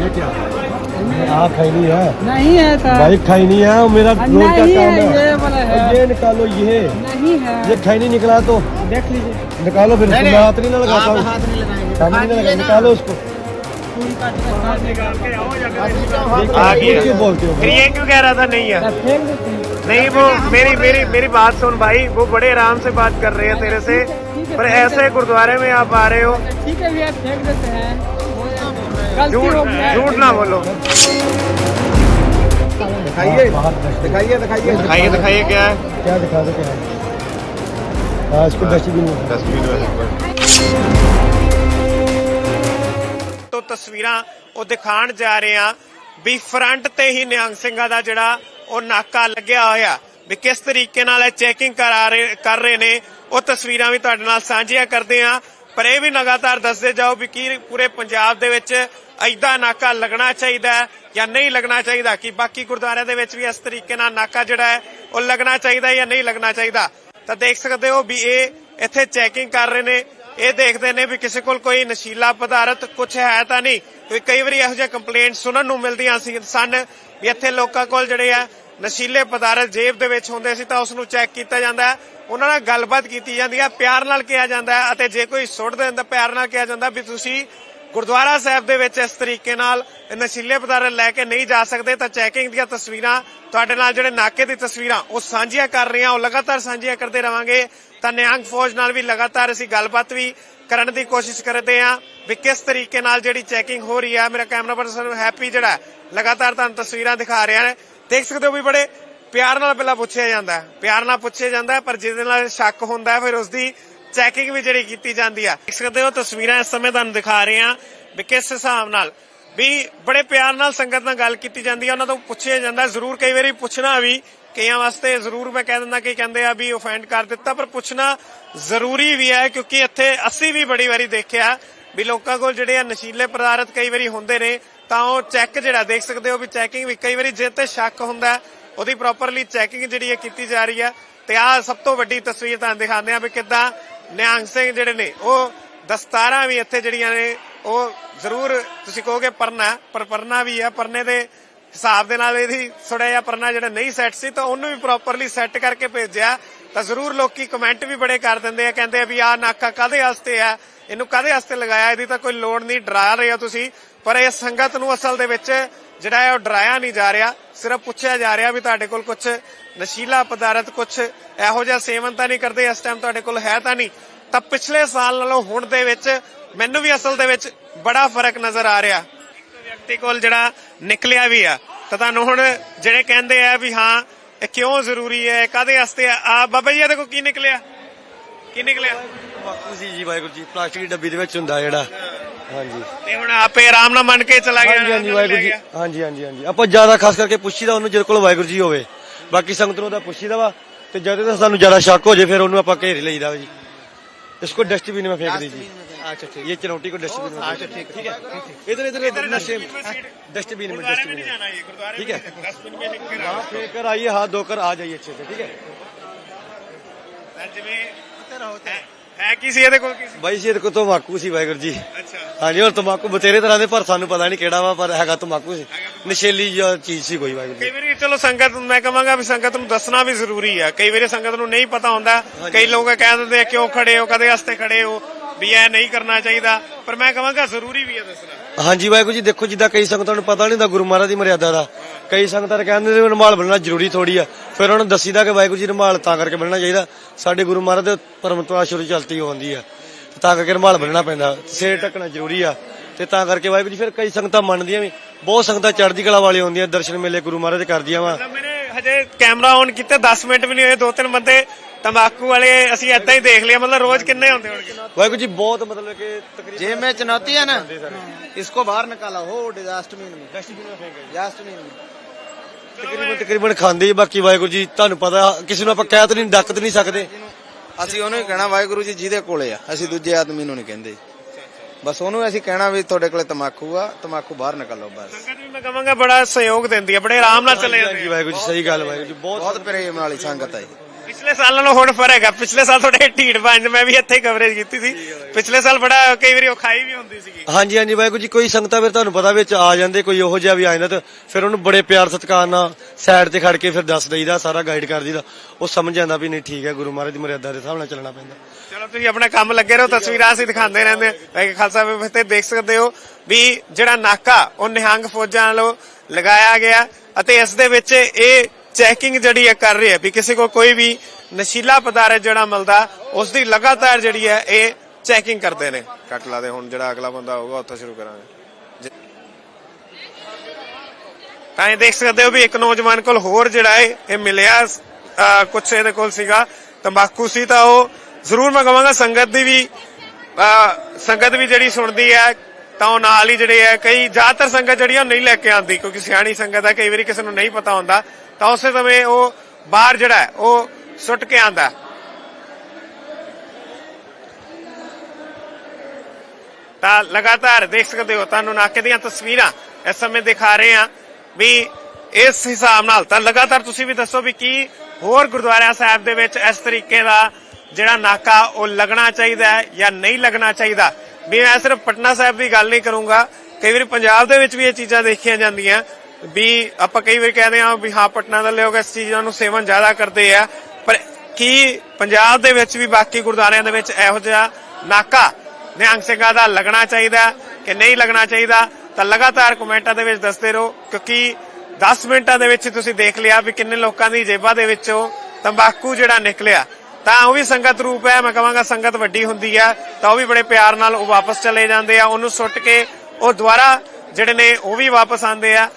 ये क्या? हाँ खैनी है। नहीं है सर। भाई खैनी है वो मेरा रोज का नहीं काम है। ये वाला है। ये निकालो ये। नहीं है। ये खैनी निकला तो। देख लीजिए। निकालो फिर मैं हाथ नहीं लगाता हूँ। हाथ नहीं लगाएँगे। हाथ नहीं लगा निकालो उसको बोलते हो फिर ये क्यों कह रहा था नहीं है? फेंक देते हैं नहीं वो मेरी मेरी मेरी बात सुन भाई वो बड़े आराम से बात कर रहे हैं तेरे से पर ऐसे गुरुद्वारे में आप आ रहे हो ठीक है भैया फेंक देते हैं गलती झूठ हो गया झूठ ना बोलो दिखाइए दिखाइए दिखाइए दिखाइए दिखाइए क्या है क्या दिखा दो क्या है हाँ इसको डस्टबिन में ਤਸਵੀਰ ਤੋਂ ਤਸਵੀਰਾਂ ਉਹ ਦਿਖਾਣ ਜਾ ਰਹੇ ਆ ਵੀ ਫਰੰਟ ਤੇ ਹੀ ਨਿਹੰਗ ਸਿੰਘਾਂ ਦਾ ਜਿਹੜਾ ਉਹ ਨਾਕਾ ਲੱਗਿਆ ਹੋਇਆ। ਵੀ ਕਿਸ ਤਰੀਕੇ ਨਾਲ ਇਹ ਚੈਕਿੰਗ ਕਰਾ ਰਹੇ, ਕਰ ਰਹੇ ਨੇ, ਉਹ ਤਸਵੀਰਾਂ ਵੀ ਤੁਹਾਡੇ ਨਾਲ ਸਾਂਝੀਆਂ ਕਰਦੇ ਆ ਪਰ ਇਹ ਵੀ ਲਗਾਤਾਰ ਦੱਸਦੇ ਜਾਓ ਵੀ ਕੀ ਪੂਰੇ ਪੰਜਾਬ ਦੇ ਵਿੱਚ ਐਦਾਂ ਨਾਕਾ ਲੱਗਣਾ ਚਾਹੀਦਾ ਜਾਂ ਨਹੀਂ ਲੱਗਣਾ ਚਾਹੀਦਾ। ਕਿ ਬਾਕੀ ਗੁਰਦੁਆਰਿਆਂ ਦੇ ਵਿੱਚ ਵੀ ਇਸ ਤਰੀਕੇ ਨਾਲ ਨਾਕਾ ਜਿਹੜਾ ਹੈ, ਉਹ ਲੱਗਣਾ ਚਾਹੀਦਾ ਜਾਂ ਨਹੀਂ ਲੱਗਣਾ ਚਾਹੀਦਾ। ਤਾਂ ਦੇਖ ਸਕਦੇ ਹੋ ਵੀ ਇਹ ਇੱਥੇ ਚੈਕਿੰਗ ਕਰ ਰਹੇ ਨੇ। ਇਹ ਦੇਖਦੇ ਨੇ ਵੀ ਕਿਸੇ ਕੋਲ ਕੋਈ ਨਸ਼ੀਲਾ ਪਦਾਰਥ ਕੁਝ ਹੈ ਤਾਂ ਨਹੀਂ। ਕੋਈ ਕਈ ਵਾਰੀ ਇਹੋ ਜਿਹੇ ਕੰਪਲੇਂਟ ਸੁਣਨ ਨੂੰ ਮਿਲਦੀਆਂ ਸੀ ਸਨ ਵੀ ਇੱਥੇ ਲੋਕਾਂ ਕੋਲ ਜਿਹੜੇ ਆ ਨਸ਼ੀਲੇ ਪਦਾਰਥ ਜੇਬ ਦੇ ਵਿੱਚ ਹੁੰਦੇ ਸੀ ਤਾਂ ਉਸ ਨੂੰ ਚੈੱਕ ਕੀਤਾ ਜਾਂਦਾ ਹੈ। ਉਹਨਾਂ ਨਾਲ ਗੱਲਬਾਤ ਕੀਤੀ ਜਾਂਦੀ ਹੈ। ਪਿਆਰ ਨਾਲ ਕਿਹਾ ਜਾਂਦਾ ਹੈ ਅਤੇ ਜੇ ਕੋਈ ਸੁੱਟ ਦਿੰਦਾ ਪਿਆਰ ਨਾਲ ਕਿਹਾ ਜਾਂਦਾ ਵੀ ਤੁਸੀਂ ਗੁਰਦੁਆਰਾ ਸਾਹਿਬ ਦੇ ਵਿੱਚ ਇਸ ਤਰੀਕੇ ਨਾਲ ਨਸ਼ੀਲੇ ਪਦਾਰਥ ਲੈ ਕੇ ਨਹੀਂ ਜਾ ਸਕਦੇ ਤਾਂ ਚੈਕਿੰਗ ਦੀਆਂ ਤਸਵੀਰਾਂ ਤੁਹਾਡੇ ਨਾਲ ਜਿਹੜੇ ਨਾਕੇ ਦੀ ਤਸਵੀਰਾਂ ਉਹ ਸਾਂਝੀਆਂ ਕਰ ਰਹੇ ਹਾਂ ਉਹ ਲਗਾਤਾਰ ਸਾਂਝੀਆਂ ਕਰਦੇ ਰਵਾਂਗੇ। ਤਾਂ ਨਿਹੰਗ ਫੌਜ ਨਾਲ ਵੀ ਲਗਾਤਾਰ ਅਸੀਂ ਗੱਲਬਾਤ ਵੀ ਕਰਨ ਦੀ ਕੋਸ਼ਿਸ਼ ਕਰਦੇ ਹਾਂ ਵੀ ਕਿਸ ਤਰੀਕੇ ਨਾਲ ਜਿਹੜੀ ਚੈਕਿੰਗ ਹੋ ਰਹੀ ਹੈ। ਮੇਰਾ ਕੈਮਰਾ ਪਰਸਨ ਹੈਪੀ ਜਿਹੜਾ ਲਗਾਤਾਰ ਤੁਹਾਨੂੰ ਤਸਵੀਰਾਂ ਦਿਖਾ ਰਿਹਾ ਹੈ। ਦੇਖ ਸਕਦੇ ਹੋ ਵੀ ਬੜੇ ਪਿਆਰ ਨਾਲ ਪਹਿਲਾਂ ਪੁੱਛਿਆ ਜਾਂਦਾ ਪਿਆਰ ਨਾਲ ਪੁੱਛਿਆ ਜਾਂਦਾ ਪਰ ਜਿਹਦੇ ਨਾਲ ਸ਼ੱਕ ਹੁੰਦਾ ਫਿਰ ਉਸ ਦੀ ਚੈਕਿੰਗ ਵੀ ਜਿਹੜੀ ਕੀਤੀ ਜਾਂਦੀ ਆ ਦੇਖ ਸਕਦੇ ਹੋ, ਤਸਵੀਰਾਂ ਇਸ ਸਮੇਂ ਤੁਹਾਨੂੰ ਦਿਖਾ ਰਹੇ ਹਾਂ ਵੀ ਕਿਸ ਹਿਸਾਬ ਨਾਲ ਵੀ ਬੜੇ ਪਿਆਰ ਨਾਲ ਸੰਗਤ ਨਾਲ ਗੱਲ ਕੀਤੀ ਜਾਂਦੀ ਆ ਉਹਨਾਂ ਤੋਂ ਪੁੱਛਿਆ ਜਾਂਦਾ ਜ਼ਰੂਰ ਕਈ ਵਾਰੀ ਪੁੱਛਣਾ ਵੀ ਕਈਆਂ ਵਾਸਤੇ ਜ਼ਰੂਰ ਮੈਂ ਕਹਿ ਦਿੰਦਾ ਕਿ ਕਹਿੰਦੇ ਆ ਵੀ ਆਫੈਂਡ ਕਰ ਦਿੱਤਾ, ਪਰ ਪੁੱਛਣਾ ਜ਼ਰੂਰੀ ਵੀ ਹੈ, ਕਿਉਂਕਿ ਇੱਥੇ ਅਸੀਂ ਵੀ ਬੜੀ ਵਾਰੀ ਦੇਖਿਆ ਵੀ ਲੋਕਾਂ ਕੋਲ ਜਿਹੜੇ ਆ ਨਸ਼ੀਲੇ ਪਦਾਰਥ ਕਈ ਵਾਰੀ ਹੁੰਦੇ ਨੇ ਤਾਂ ਉਹ ਚੈੱਕ ਜਿਹੜਾ, ਦੇਖ ਸਕਦੇ ਹੋ ਵੀ ਚੈਕਿੰਗ ਵੀ ਕਈ ਵਾਰੀ ਜੇ ਤੇ ਸ਼ੱਕ ਹੁੰਦਾ, ਉਹਦੀ ਪ੍ਰੋਪਰਲੀ ਚੈਕਿੰਗ ਜਿਹੜੀ ਹੈ ਕੀਤੀ ਜਾ ਰਹੀ ਹੈ। ਤੇ ਆਹ ਸਭ ਤੋਂ ਵੱਡੀ ਤਸਵੀਰ ਤੁਹਾਨੂੰ ਦਿਖਾਉਂਦੇ ਆ ਵੀ ਕਿੱਦਾਂ ਨਿਹੰਗ ਸਿੰਘ ਜਿਹੜੇ ਨੇ, ਉਹ ਦਸਤਾਰਾਂ ਵੀ ਇੱਥੇ ਜਿਹੜੀਆਂ ਨੇ, ਉਹ ਜ਼ਰੂਰ ਤੁਸੀਂ ਕਹੋਗੇ ਪਰਨਾ, ਪਰ ਪਰਨਾ ਵੀ ਆ, ਪਰਨੇ ਦੇ ਹਿਸਾਬ ਦੇ ਨਾਲ ਇਹਦੀ ਥੋੜਾ ਜਿਹਾ ਪਰਨਾ ਜਿਹੜਾ ਨਹੀਂ ਸੈੱਟ ਸੀ, ਤਾਂ ਉਹਨੂੰ ਵੀ ਪ੍ਰੋਪਰਲੀ ਸੈੱਟ ਕਰਕੇ ਭੇਜਿਆ। ਤਾਂ ਜ਼ਰੂਰ ਲੋਕੀ ਕਮੈਂਟ ਵੀ ਬੜੇ ਕਰ ਦਿੰਦੇ ਆ, ਕਹਿੰਦੇ ਆ ਵੀ ਆਹ ਨਾਕਾ ਕਾਦੇ ਵਾਸਤੇ ਆ? ਇਹਨੂੰ ਕਾਦੇ ਵਾਸਤੇ ਲਗਾਇਆ? ਇਹਦੀ ਤਾਂ ਕੋਈ ਲੋੜ ਨਹੀਂ, ਡਰਾ ਰਹੇ ਹੋ ਤੁਸੀਂ। ਪਰ ਇਹ ਸੰਗਤ ਨੂੰ ਅਸਲ ਦੇ ਵਿੱਚ ਜਿਹੜਾ ਹੈ ਉਹ ਡਰਾਇਆ ਨਹੀਂ ਜਾ ਰਿਹਾ। ਸਿਰਫ ਪੁੱਛਿਆ ਜਾ ਰਿਹਾ ਵੀ ਤੁਹਾਡੇ ਕੋਲ ਕੁਝ ਨਸ਼ੀਲਾ ਪਦਾਰਥ ਕੁਝ ਇਹੋ ਜਿਹਾ ਸੇਵਨ ਤਾਂ ਨਹੀਂ ਕਰਦੇ, ਇਸ ਟਾਈਮ ਤੁਹਾਡੇ ਕੋਲ ਹੈ ਤਾਂ ਨਹੀਂ। ਤਾਂ ਪਿਛਲੇ ਸਾਲ ਨਾਲੋਂ ਹੁਣ ਦੇ ਵਿੱਚ ਮੈਨੂੰ ਵੀ ਅਸਲ ਦੇ ਵਿੱਚ ਬੜਾ ਫ਼ਰਕ ਨਜ਼ਰ ਆ ਰਿਹਾ। ਵਿਅਕਤੀ ਕੋਲ ਜਿਹੜਾ ਨਿਕਲਿਆ ਵੀ ਆ। ਤਾਂ ਤੁਹਾਨੂੰ ਹੁਣ ਜਿਹੜੇ ਕਹਿੰਦੇ ਆ ਵੀ ਹਾਂ ਇਹ ਕਿਉਂ ਜ਼ਰੂਰੀ ਹੈ? ਕਾਦੇ ਵਾਸਤੇ ਆ? ਬਾਬਾ ਜੀ ਇਹ ਦੇਖੋ ਕੀ ਨਿਕਲਿਆ? ਕੀ ਨਿਕਲਿਆ? ਤੰਬਾਕੂ ਸੀ ਜੀ ਵਾਹਿਗੁਰੂ ਜੀ ਪਲਾਸਟਿਕ ਦੀ ਡੱਬੀ ਦੇ ਵਿੱਚ ਹੁੰਦਾ ਜਿਹੜਾ। ਹਾਂਜੀ। ਤੇ ਹੁਣ ਆਪੇ ਆਰਾਮ ਨਾਲ ਮੰਨ ਕੇ ਚਲਾ ਗਿਆ ਹਾਂਜੀ ਵਾਹਿਗੁਰੂ ਜੀ ਹਾਂਜੀ ਹਾਂਜੀ ਹਾਂਜੀ। ਆਪਾਂ ਜ਼ਿਆਦਾ ਖਾਸ ਕਰਕੇ ਪੁੱਛੀਦਾ ਉਹਨੂੰ ਜਿਹਦੇ ਕੋਲ ਵਾਹਿਗੁਰੂ ਜੀ ਹੋਵੇ। ਬਾਕੀ ਸੰਗਤ ਨੂੰ ਤਾਂ ਪੁੱਛੀਦਾ ਵਾ ਤੇ ਜਦੋਂ ਤਾਂ ਸਾਨੂੰ ਜ਼ਿਆਦਾ ਸ਼ੱਕ ਹੋ ਜੇ ਫਿਰ ਉਹਨੂੰ ਆਪਾਂ ਘੇਰ ਲਈਦਾ ਜੀ। ਇਸ ਕੋ ਡਸਟਬਿਨ ਵਿੱਚ ਫੇਕ ਦੇ ਜੀ। अच्छा ठीक ये चुनौती को डस्टबिन में अच्छा ठीक ठीक है इधर इधर इधर नशे में डस्टबिन में गुरुद्वारे में डस्टबिन नहीं में जाना ये गुरुद्वारे ठीक है। में डस्टबिन में लिख के वहाँ रखो। फेंक कर आइए हाथ धोकर आ जाइए अच्छे से ठीक है ਜਿਵੇਂ ਹੈ- ਹੈ ਕੀ ਸੀ ਇਹਦੇ ਕੋਲ ਕੀ ਸੀ ਬਾਈ ਜੀ ਇਹਦੇ ਕੋ ਤਮਾਕੂ ਸੀ ਵਾਹਿਗੁਰੂ ਜੀ ਅੱਛਾ ਹਾਂਜੀ ਹੋਰ ਤਮਾਕੂ ਬਤੇਰੇ ਤਰ੍ਹਾਂ ਦੇ ਪਰ ਸਾਨੂੰ ਪਤਾ ਨਹੀਂ ਕਿਹੜਾ ਵਾ ਪਰ ਹੈਗਾ ਤਮਾਕੂ ਸੀ ਨਸ਼ੀਲੀ ਜਿਹਾ ਚੀਜ਼ ਸੀ ਕੋਈ ਵਾਹਿਗੁਰੂ ਕਈ ਜੀ ਵਾਰੀ ਚਲੋ ਸੰਗਤ ਨੂੰ ਮੈਂ ਕਹਾਂਗਾ ਵੀ ਸੰਗਤ ਨੂੰ ਦੱਸਣਾ ਵੀ ਜ਼ਰੂਰੀ ਆ ਕਈ ਵਾਰੀ ਸੰਗਤ ਨੂੰ ਨਹੀਂ ਪਤਾ ਹੁੰਦਾ ਕਈ ਲੋਕ ਕਹਿ ਦਿੰਦੇ ਆ ਕਿਉਂ ਖੜੇ ਹੋ ਕਦੇ ਵਾਸਤੇ ਖੜੇ ਹੋ ਵੀ ਇਹ ਨਹੀਂ ਕਰਨਾ ਚਾਹੀਦਾ ਪਰ ਮੈਂ ਕਹਾਂਗਾ ਜ਼ਰੂਰੀ ਵੀ ਹੈ ਦੱਸਣਾ। ਹਾਂਜੀ ਵਾਹਿਗੁਰੂ ਜੀ ਦੇਖੋ ਜਿੱਦਾਂ ਕਈ ਸੰਗਤਾਂ ਨੂੰ ਪਤਾ ਨਹੀਂ ਹੁੰਦਾ ਗੁਰੂ ਮਹਾਰਾਜ ਦੀ ਮਰਿਆਦਾ ਦਾ। ਕਈ ਸੰਗਤਾਂ ਤਾਂ ਕਹਿੰਦੇ ਨੇ ਰੁਮਾਲ ਬੰਨਣਾ ਜ਼ਰੂਰੀ ਥੋੜੀ ਆ। ਫਿਰ ਉਹਨਾਂ ਨੂੰ ਦੱਸੀਦਾ ਕਿ ਵਾਹਿਗੁਰੂ ਜੀ ਰੁਮਾਲ ਤਾਂ ਕਰਕੇ ਬੰਨਣਾ ਚਾਹੀਦਾ। ਸਾਡੇ ਗੁਰੂ ਮਹਾਰਾਜ ਦੇ ਪਰਮਤਵਾ ਸ਼ੁਰੂ ਚਲਤੀ ਹੁੰਦੀ ਆ। ਤੇ ਕਰਕੇ ਰੁਮਾਲ ਬੰਨਣਾ ਪੈਂਦਾ ਸਿਰ ਢੱਕਣਾ ਜ਼ਰੂਰੀ ਆ। ਤੇ ਤਾਂ ਕਰਕੇ ਵਾਹਿਗੁਰੂ ਜੀ ਫਿਰ ਕਈ ਸੰਗਤਾਂ ਮੰਨਦੀਆਂ ਵੀ ਬਹੁਤ ਸੰਗਤਾਂ ਚੜ੍ਹਦੀ ਕਲਾ ਵਾਲੇ ਹੁੰਦੀਆਂ ਦਰਸ਼ਨ ਮੇਲੇ ਗੁਰੂ ਮਹਾਰਾਜ ਦੇ ਕਰਦੀਆਂ ਵਾ। ਹਜੇ ਕੈਮਰਾ ਔਨ ਕੀਤੇ 10 ਮਿੰਟ ਵੀ ਨਹੀਂ ਹੋਏ ਦੋ ਤਿੰਨ ਬੰਦੇ ਤੰਬਾਕੂ ਵਾਲੇ ਅਸੀਂ ਏਦਾਂ ਹੀ ਦੇਖ ਲਿਆ ਮਤਲਬ ਰੋਜ਼ ਕਿੰਨੇ ਹੁੰਦੇ ਹੋਣਗੇ ਵਾਹਿਗੁਰੂ ਜੀ ਬਹੁਤ ਮਤਲਬ ਕਿ ਤਕਰੀਬਨ जेब में चुनौती है ना इसको बाहर निकाला हो डस्टबिन में डस्टबिन में ਤਕਰੀਬਨ ਤਕਰੀਬਨ ਖਾਂਦੇ ਹੀ ਬਾਕੀ ਵਾਹਿਗੁਰੂ ਜੀ ਤੁਹਾਨੂੰ ਪਤਾ ਕਿਸੇ ਨੂੰ ਆਪਾਂ ਕਹਿ ਤਾਂ ਨਹੀਂ ਡੱਕ ਤਾਂ ਨਹੀਂ ਸਕਦੇ ਅਸੀਂ ਉਹਨੂੰ ਹੀ ਕਹਿਣਾ ਵਾਹਿਗੁਰੂ ਜੀ ਜਿਹਦੇ ਕੋਲੇ ਆ ਅਸੀਂ ਦੂਜੇ ਆਦਮੀ ਨੂੰ ਨਹੀਂ ਕਹਿੰਦੇ ਬਸ ਉਹਨੂੰ ਅਸੀਂ ਕਹਿਣਾ ਵੀ ਤੁਹਾਡੇ ਕੋਲੇ ਤਮਾਕੂ ਆ ਤਮਾਕੂ ਬਾਹਰ ਨਿਕਾਲੋ ਬਸ ਸੰਗਤ ਵੀ ਮੈਂ ਕਹਾਂਗਾ ਬੜਾ ਸਹਿਯੋਗ ਦਿੰਦੀ ਹੈ ਬੜੇ ਆਰਾਮ ਨਾਲ ਚਲੇ ਜਾਂਦੇ ਹਾਂਜੀ ਆ ਵਾਹਿਗੁਰੂ ਜੀ ਸਹੀ ਗੱਲ ਵਾਹਿਗੁਰੂ ਜੀ ਬਹੁਤ ਬਹੁਤ ਪ੍ਰੇਮ ਵਾਲੀ ਸੰਗਤ ਹੈ ਪਿਛਲੇ ਸਾਲ ਨਾਲੋਂ ਹੁਣ ਫ਼ਰਕ ਹੈ ਪਿਛਲੇ ਸਾਲ ਥੋੜੇ ਢੀੜ ਪੰਜ ਮੈਂ ਵੀ ਇੱਥੇ ਕਵਰੇਜ ਕੀਤੀ ਸੀ। ਪਿਛਲੇ ਸਾਲ ਬੜਾ ਕਈ ਵਾਰੀ ਔਖਾਈ ਵੀ ਹੁੰਦੀ ਸੀਗੀ। ਹਾਂਜੀ ਹਾਂਜੀ ਵਾਹਿਗੁਰੂ ਜੀ ਕੋਈ ਸੰਗਤਾਂ ਫਿਰ ਤੁਹਾਨੂੰ ਪਤਾ ਵਿੱਚ ਆ ਜਾਂਦੇ ਕੋਈ ਉਹੋ ਜਿਹਾ ਵੀ ਆ ਜਾਂਦਾ ਤੇ ਫਿਰ ਉਹਨੂੰ ਬੜੇ ਪਿਆਰ ਸਤਿਕਾਰ ਨਾਲ ਸਾਈਡ ਤੇ ਖੜ ਕੇ ਫਿਰ ਦੱਸ ਦਈਦਾ ਸਾਰਾ ਗਾਈਡ ਕਰ ਦਈਦਾ। ਉਹ ਸਮਝ ਜਾਂਦਾ ਵੀ ਨਹੀਂ ਠੀਕ ਹੈ ਗੁਰੂ ਮਹਾਰਾਜ ਦੀ ਮਰਿਆਦਾ ਦੇ ਹਿਸਾਬ ਨਾਲ ਚੱਲਣਾ ਪੈਂਦਾ। ਚਲੋ ਤੁਸੀਂ ਆਪਣਾ ਕੰਮ ਲੱਗੇ ਰਹੋ ਤਸਵੀਰਾਂ ਅਸੀਂ ਦਿਖਾਉਂਦੇ ਰਹਿੰਦੇ ਹਾਂ। ਖਾਲਸਾ ਸਾਹਿਬ ਤੇ ਦੇਖ ਸਕਦੇ ਹੋ ਵੀ ਜਿਹੜਾ ਨਾਕਾ ਉਹ ਨਿਹੰਗ ਫੌਜਾਂ ਵੱਲੋਂ ਲਗਾਇਆ ਗਿਆ ਅਤੇ ਇਸ ਦੇ ਵਿੱਚ ਇਹ ਚੈਕਿੰਗ ਜਿਹੜੀ ਹੈ ਕਰ ਰਹੇ ਆ ਵੀ ਕਿਸੇ ਕੋ ਕੋਈ ਵੀ ਨਸ਼ੀਲਾ ਪਦਾਰਥ ਜਿਹੜਾ ਮਿਲਦਾ ਉਸ ਦੀ ਲਗਾਤਾਰ ਜਿਹੜੀ ਹੈ ਇਹ ਚੈਕਿੰਗ ਕਰਦੇ ਨੇ। ਕੱਟ ਲਾ ਦੇ ਹੁਣ ਜਿਹੜਾ ਅਗਲਾ ਬੰਦਾ ਹੋਊਗਾ ਉੱਥੋਂ ਸ਼ੁਰੂ ਕਰਾਂਗੇ। ਤਾਂ ਇਹ ਦੇਖ ਸਕਦੇ ਹੋ ਵੀ ਇੱਕ ਨੌਜਵਾਨ ਕੋਲ ਹੋਰ ਜਿਹੜਾ ਹੈ ਇਹ ਮਿਲਿਆ ਕੁਛ ਇਹਦੇ ਕੋਲ ਸੀਗਾ ਤੰਬਾਕੂ ਸੀ ਤਾਂ ਉਹ ਜ਼ਰੂਰ ਮੈਂ ਕਹਾਂਗਾ ਸੰਗਤ ਦੀ ਵੀ ਸੰਗਤ ਵੀ ਜਿਹੜੀ ਸੁਣਦੀ ਹੈ ਤਾਂ ਉਹ ਨਾਲ ਹੀ ਜਿਹੜੇ ਹੈ ਕਈ ਜ਼ਿਆਦਾਤਰ ਸੰਗਤ ਜਿਹੜੀ ਉਹ ਨਹੀਂ ਲੈ ਕੇ ਆਉਂਦੀ ਕਿਉਂਕਿ ਸਿਆਣੀ ਸੰਗਤ ਹੈ ਕਈ ਵਾਰੀ ਕਿਸੇ ਨੂੰ ਨਹੀਂ ਪਤਾ ਹੁੰਦਾ। ਤਾਂ ਉਸੇ ਸਮੇਂ ਉਹ ਬਾਹਰ ਜਿਹੜਾ ਉਹ ਸੁੱਟ ਕੇ ਆਂਦਾ ਤਾਂ ਲਗਾਤਾਰ ਦੇਖ ਸਕਦੇ ਹੋ, ਤੁਹਾਨੂੰ ਨਾਕੇ ਦੀਆਂ ਤਸਵੀਰਾਂ ਇਸ ਸਮੇਂ ਦਿਖਾ ਰਹੇ ਹਾਂ ਵੀ ਇਸ ਹਿਸਾਬ ਨਾਲ ਤਾਂ ਲਗਾਤਾਰ ਤੁਸੀਂ ਵੀ ਦੱਸੋ ਵੀ ਕੀ ਹੋਰ ਗੁਰਦੁਆਰਾ ਸਾਹਿਬ ਦੇ ਵਿੱਚ ਇਸ ਤਰੀਕੇ ਦਾ ਜਿਹੜਾ ਨਾਕਾ, ਉਹ ਲੱਗਣਾ ਚਾਹੀਦਾ ਹੈ ਜਾਂ ਨਹੀਂ ਲੱਗਣਾ ਚਾਹੀਦਾ? ਵੀ ਮੈਂ ਸਿਰਫ ਪਟਨਾ ਸਾਹਿਬ ਦੀ ਗੱਲ ਨਹੀਂ ਕਰੂੰਗਾ, ਕਈ ਵਾਰੀ ਪੰਜਾਬ ਦੇ ਵਿੱਚ ਵੀ ਇਹ ਚੀਜ਼ਾਂ ਦੇਖੀਆਂ ਜਾਂਦੀਆਂ। ਵੀ ਆਪਾਂ ਕਈ ਵਾਰ ਕਹਿੰਦੇ ਆ ਵੀ ਹਾਂ, ਪਟਨਾ ਦੇ ਲੋਕ ਇਸ ਚੀਜ਼ਾਂ ਨੂੰ ਸੇਵਨ ਜ਼ਿਆਦਾ ਕਰਦੇ ਆ, ਪਰ ਕੀ ਪੰਜਾਬ ਦੇ ਵਿੱਚ ਵੀ ਬਾਕੀ ਗੁਰਦੁਆਰਿਆਂ ਦੇ ਵਿੱਚ ਇਹੋ ਜਿਹਾ ਨਾਕਾ ਨਿਹੰਗ ਸਿੰਘਾਂ ਦਾ ਲੱਗਣਾ ਚਾਹੀਦਾ ਕਿ ਨਹੀਂ ਲੱਗਣਾ ਚਾਹੀਦਾ? ਤਾਂ ਲਗਾਤਾਰ ਕਮੈਂਟਾਂ ਦੇ ਵਿੱਚ ਦੱਸਦੇ ਰਹੋ, ਕਿਉਂਕਿ 10 ਮਿੰਟਾਂ ਦੇ ਵਿੱਚ ਤੁਸੀਂ ਦੇਖ ਲਿਆ ਵੀ ਕਿੰਨੇ ਲੋਕਾਂ ਦੀ ਜੇਬਾਂ ਦੇ ਵਿੱਚੋਂ ਤੰਬਾਕੂ ਜਿਹੜਾ ਨਿਕਲਿਆ। ਤਾਂ ਉਹ ਵੀ ਸੰਗਤ ਰੂਪ ਹੈ, ਮੈਂ ਕਹਾਂਗਾ ਸੰਗਤ ਵੱਡੀ ਹੁੰਦੀ ਹੈ ਤਾਂ ਉਹ ਵੀ ਬੜੇ ਪਿਆਰ ਨਾਲ ਉਹ ਵਾਪਸ ਚਲੇ ਜਾਂਦੇ ਆ, ਉਹਨੂੰ ਸੁੱਟ ਕੇ ਉਹ ਦੁਬਾਰਾ ਜਿਹੜੇ ਨੇ ਉਹ ਵੀ ਵਾਪਸ ਆਉਂਦੇ ਆ।